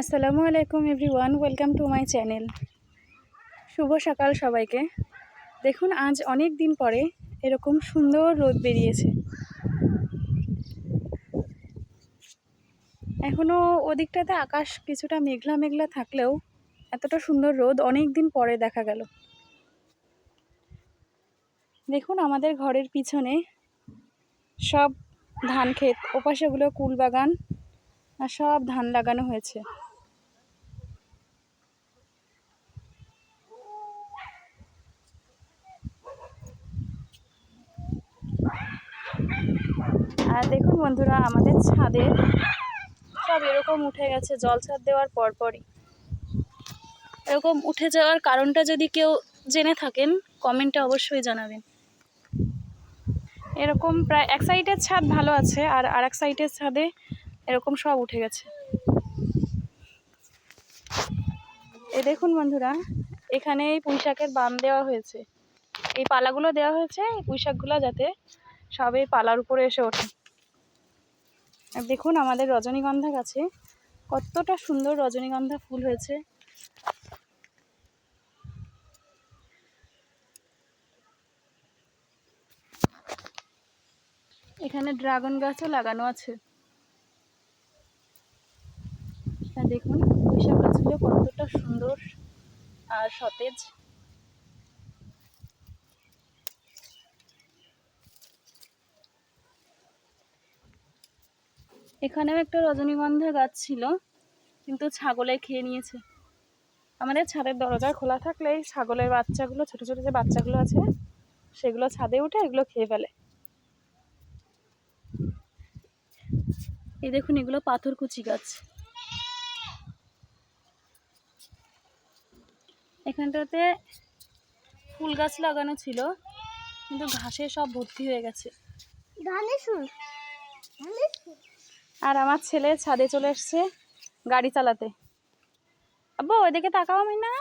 আসসালামু আলাইকুম everyone, welcome to my channel. শুভ সকাল সবাইকে। দেখুন, আজ অনেক দিন পরে এরকম সুন্দর রোদ বেরিয়েছে। এখনও ওদিকটাতে আকাশ কিছুটা মেঘলা মেঘলা থাকলেও এতটা সুন্দর রোদ অনেক দিন পরে দেখা গেল। দেখুন, আমাদের ঘরের পিছনে সব ধান ক্ষেত, ওপাশে ওগুলো কুল বাগান আর সব ধান লাগানো হয়েছে। আর দেখুন বন্ধুরা, আমাদের ছাদে সব এরকম উঠে গেছে, জল ছাদ দেওয়ার পরপরই। এরকম উঠে যাওয়ার কারণটা যদি কেউ জেনে থাকেন, কমেন্টে অবশ্যই জানাবেন। এরকম প্রায় এক সাইডের ছাদ ভালো আছে, আর আর এক সাইডের ছাদে এরকম সব উঠে গেছে। এ দেখুন বন্ধুরা, এখানে এই পুঁই শাকের বাম দেওয়া হয়েছে। এই পালাগুলো দেওয়া হয়েছে, এই পুঁই শাকগুলো যাতে সব পালার উপরে এসে ওঠে। দেখুন আমাদের রজনীগন্ধা গাছে কতটা সুন্দর রজনীগন্ধা ফুল হয়েছে। এখানে ড্রাগন গাছও লাগানো আছে। দেখুন, পুঁইশাক গাছগুলো কতটা সুন্দর আর সতেজ। এখানেও একটা রজনীগন্ধা গাছ ছিল, কিন্তু ছাগলে খেয়ে নিয়েছে। আমাদের ছাদের দরজা খোলা থাকলে এই ছাগলের বাচ্চাগুলো, ছোট ছোট যে বাচ্চাগুলো আছে, সেগুলো ছাদে উঠে এগুলো খেয়ে ফেলে। এই দেখুন, এগুলো পাথরকুচি গাছ। এখানটাতে ফুল গাছ লাগানো ছিল, কিন্তু ঘাসে সব ভর্তি হয়ে গেছে। ধানের আর আমার ছেলে ছাদে চলে এসছে গাড়ি চালাতে। আব্বু ওইদিকে তাকাও আমি না।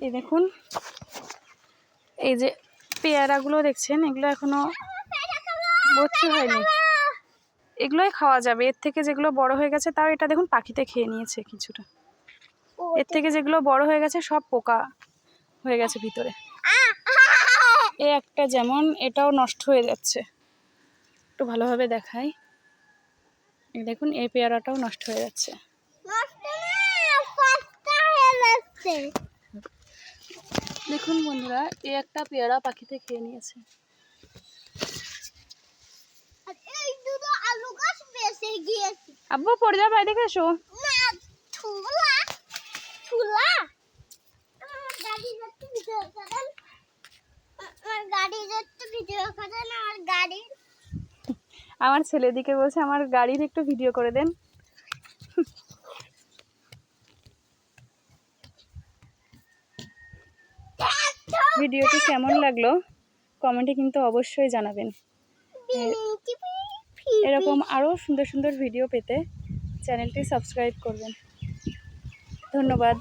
এই দেখুন। এই যে পেয়ারাগুলো দেখছেন, এগুলো এখনও ভর্তি হয়নি। এগুলোই খাওয়া যাবে। এর থেকে যেগুলো বড় হয়ে গেছে, তাও এটা দেখুন পাখিতে খেয়ে নিয়েছে কিছুটা। এর থেকে যেগুলো বড় হয়ে গেছে, সব পোকা হয়ে গেছে ভিতরে। এ একটা যেমন, এটাও নষ্ট হয়ে যাচ্ছে। একটু ভালোভাবে দেখাই। দেখুন, এই পেয়ারাটাও নষ্ট হয়ে যাচ্ছে নষ্ট না পাঁচটা হয়ে যাচ্ছে দেখুন বন্ধুরা এই একটা পেয়ারা পাখিতে খেয়ে নিয়েছে। আব্বু পড়ে যাবে এদিকে এসো। আমার ছেলেদিকে বলছে আমার গাড়ির একটু ভিডিও করে দেন। ভিডিওটি কেমন লাগল, কমেন্টে কিন্তু অবশ্যই জানাবেন। এরকম আরও সুন্দর সুন্দর ভিডিও পেতে চ্যানেলটি সাবস্ক্রাইব করবেন। ধন্যবাদ।